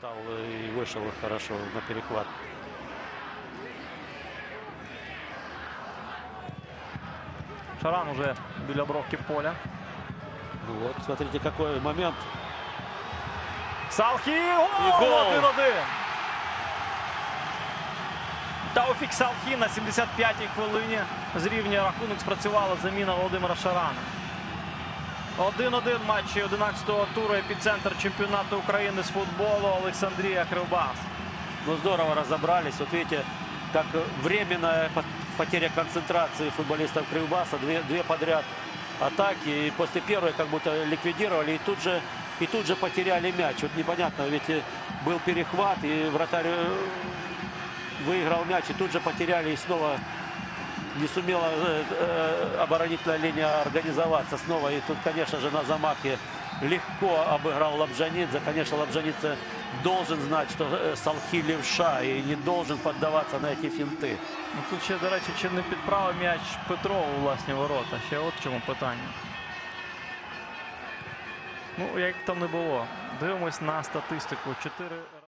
Стал и вышел хорошо на перехват. Шаран уже біля бровки поля. Ну вот, смотрите, какой момент. Салхі! І Гол! гол! 1-1. Тауфік Салхі на 75-й хвилині зрівнює рахунок. Спрацювала заміна Володимира Шарана. 1-1 в матчі 11-го туру епіцентр чемпіонату України з футболу Олександрія Кривбас. Ну, здорово разобрались. Вот видите, как временная по- потеря концентрации футболистов Кривбаса. Две, две подряд атаки. И после первой как будто ликвидировали. И тут же, и тут же потеряли мяч. Вот непонятно, ведь э, был перехват, и вратарь э, выиграл мяч. И тут же потеряли, и снова не сумела э, э, оборонительная линия организоваться снова. И тут, конечно же, на замахе легко обыграл Лабжанидзе. Конечно, Лабжанидзе должен знать, что э, Салхи левша и не должен поддаваться на эти финты. Ну, Тут ще, до речі, чи не підправив м'яч Петров у власні ворота. Ще от в чому питання. Ну, як там не було. Дивимось на статистику. Чотири.